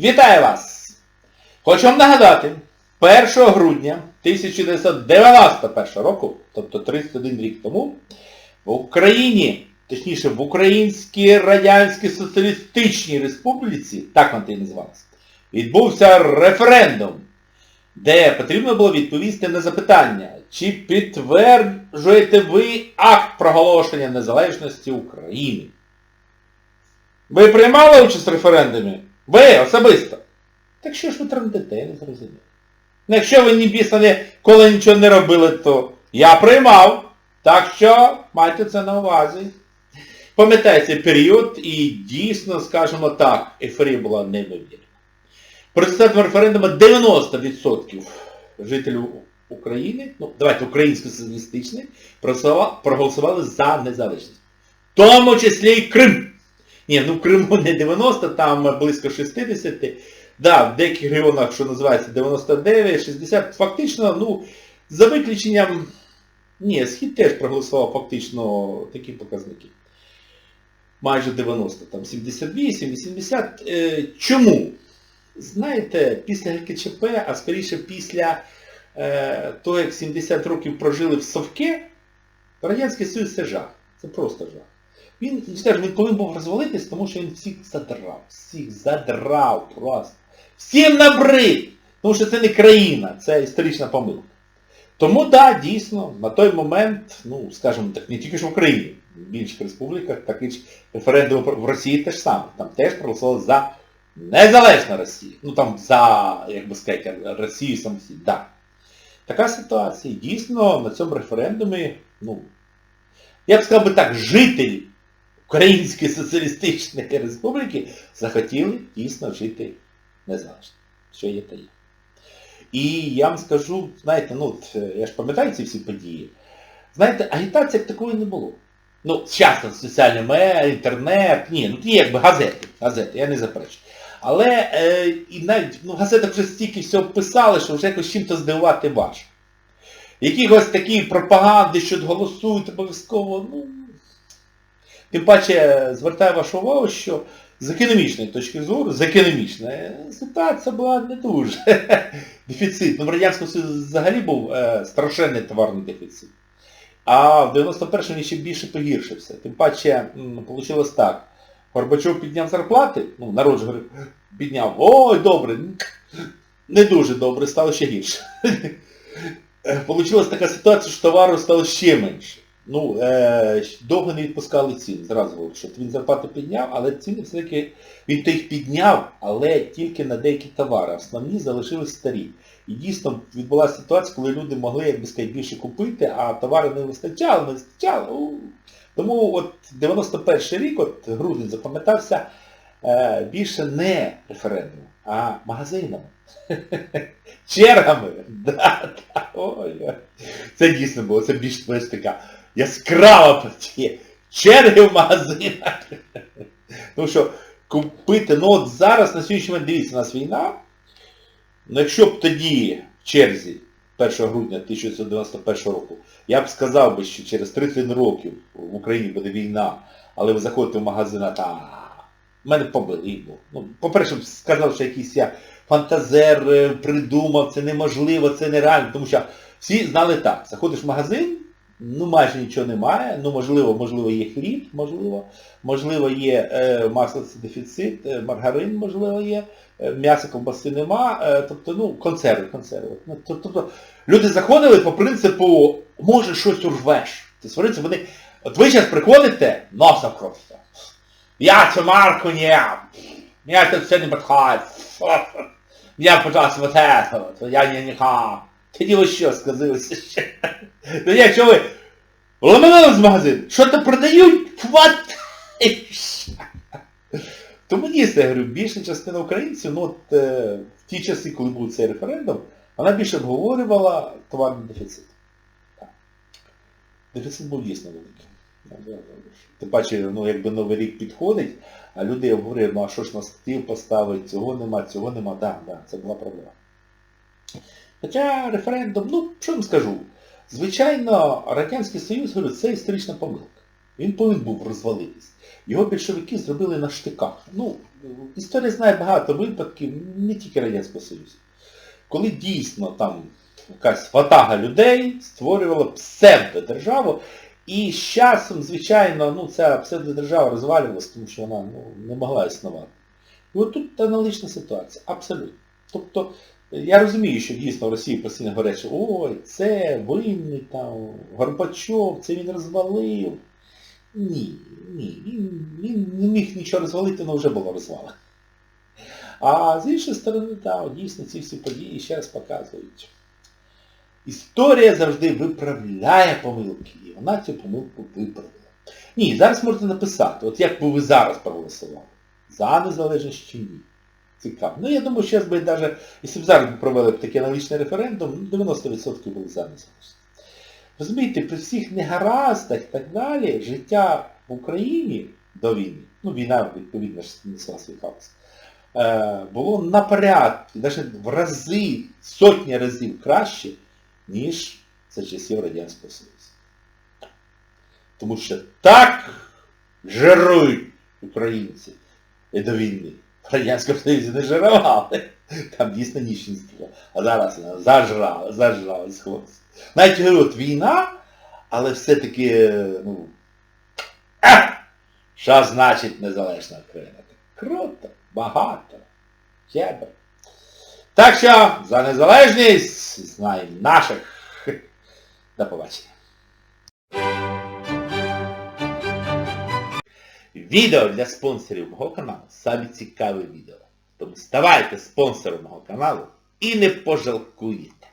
Вітаю вас! Хочу вам нагадати, 1 грудня 1991 року, тобто 31 рік тому, в Україні, точніше в Українській Радянській Соціалістичній Республіці, так вона і називалася, відбувся референдум, де потрібно було відповісти на запитання, чи підтверджуєте ви акт проголошення незалежності України. Ви приймали участь в референдумі? Ви особисто. Так що ж ви трандите, я не зрозумів. Ну, Якщо ви ні біса ніколи нічого не робили, то я приймав. Так що майте це на увазі. Пам'ятайте період і дійсно, скажімо так, ейфорія була неймовірна. Про референдуму 90% жителів України, ну давайте проголосували- проголосували за незалежність. В тому числі і Крим. Ні, ну в Криму не 90, там близько 60. Да, в деяких регіонах, що називається 99, 60, фактично, ну, за виключенням... Ні, Схід теж проголосував фактично такі показники. Майже 90, там 78, 80. Е, чому? Знаєте, після ГКЧП, а скоріше після е, того, як 70 років прожили в Совке, Радянський Союз це жах. Це просто жах. Він, скажімо, він повинен був розвалитись, тому що він всіх задрав. Всіх задрав просто. Всім набрид! Тому що це не країна, це історична помилка. Тому так, да, дійсно, на той момент, ну, скажімо так, не тільки ж в Україні, в інших республіках, такий ж референдум в Росії теж саме. Там теж проголосували за незалежну Росію. Ну там за, як би сказати, Росію самостійно. Да. Така ситуація. Дійсно, на цьому референдумі, ну, я б сказав би так, жителі Української Соціалістичної Республіки захотіли дійсно жити незалежно. Що є, то є. І я вам скажу, знаєте, ну, е, я ж пам'ятаю ці всі події. Знаєте, агітації як такої не було. Ну, часто соціальні медіа, інтернет, ні, ну є якби газети, газети, я не заперечую. Але е, і навіть ну, в газетах вже стільки всього писали, що вже якось чим-то здивувати важко. Якихось такі пропаганди, що голосують обов'язково, ну. Тим паче звертаю вашу увагу, що з економічної точки зору, з економічної, ситуація була не дуже дефіцит. Ну, в Радянському Союзі взагалі був е, страшенний товарний дефіцит. А в 91-му він ще більше погіршився. Тим паче, вийшло так. Горбачов підняв зарплати, ну, народ говорив, підняв, ой, добре, не дуже добре, стало ще гірше. Получилась така ситуація, що товару стало ще менше. Ну, е, довго не відпускали ціни, зразу говорю, він зарплати підняв, але ціни все-таки, він то їх підняв, але тільки на деякі товари. Основні залишились старі. І дійсно відбулася ситуація, коли люди могли, як би сказати, більше купити, а товари не вистачало, не вистачало. Тому от 91 рік, от грудень запам'ятався, е, більше не референдумом, а магазинами. Чергами. Да, да, ой. Це дійсно було, це більш така яскрава подія. Черги в магазинах. Тому що купити, ну от зараз на сьогоднішній момент, дивіться, у нас війна. Ну якщо б тоді в черзі 1 грудня 1991 року, я б сказав би, що через 31 років в Україні буде війна, але ви заходите в магазин, а та мене побили. Ну, ну, по-перше, сказав, що якийсь я фантазер е, придумав, це неможливо, це нереально, тому що всі знали так. Заходиш в магазин, ну майже нічого немає, ну можливо, можливо є хліб, можливо, можливо є е, масло дефіцит, е, маргарин, можливо, є, е, м'яса ковбаси нема, е, тобто, ну, консерви, консерви. Ну, Тобто люди заходили по принципу, може щось урвеш. Тобто, смотрите, вони, от ви зараз приходите, носом кровся. Я цю марку не ям. Мне все не подходит. Мне, пожалуйста, вот это вот. Я не нихам. Тоді ви що сказилися ще? Ну якщо ви ломанули з магазин, що то продають, хватиш. Тому дійсно, я говорю, більша частина українців, ну от е, в ті часи, коли був цей референдум, вона більше обговорювала товарний дефіцит. Дефіцит був дійсно великий. Тим паче, ну якби Новий рік підходить, а люди обговорюють, ну а що ж на стіл поставить, цього нема, цього нема. Так, да, це була проблема. Хоча референдум, ну, що вам скажу, звичайно, Радянський Союз, говорю, це історична помилка. Він повинен був розвалитись. Його більшовики зробили на штиках. Ну, історія знає багато випадків, не тільки Радянського Союзу. Коли дійсно там якась ватага людей створювала псевдодержаву, і з часом, звичайно, ну, ця псевдодержава розвалювалася, тому що вона ну, не могла існувати. І от тут аналогічна ситуація, абсолютно. Тобто, я розумію, що дійсно в Росії постійно говорять, що ой, це винний там, Горбачов, це він розвалив. Ні, ні, він, він не міг нічого розвалити, воно вже було розвалено. А з іншої сторони, так, дійсно ці всі події ще раз показують. Історія завжди виправляє помилки, і вона цю помилку виправила. Ні, зараз можете написати, от як би ви зараз проголосували. За незалежність чи ні. Цікаво. Ну я думаю, що би навіть, якщо б зараз провели б такий аналогічний референдум, 90% були за незалежність. Розумієте, при всіх негараздах і так далі, життя в Україні до війни, ну війна, відповідно, ж несла свій е, було на порядки, навіть в рази, сотні разів краще, ніж за часів Радянського Союзу. Тому що так жирують українці і до війни. В Радянському Союзі не жирували. Там дійсно ніщенство. А зараз вона зажрала, зажрала з хлопців. Навіть от війна, але все-таки, ну, а, що значить незалежна Україна? Круто, багато, єбе. Так що за незалежність знаємо наших. До побачення. Відео для спонсорів мого каналу самі цікаві відео. Тому ставайте спонсором мого каналу і не пожалкуєте.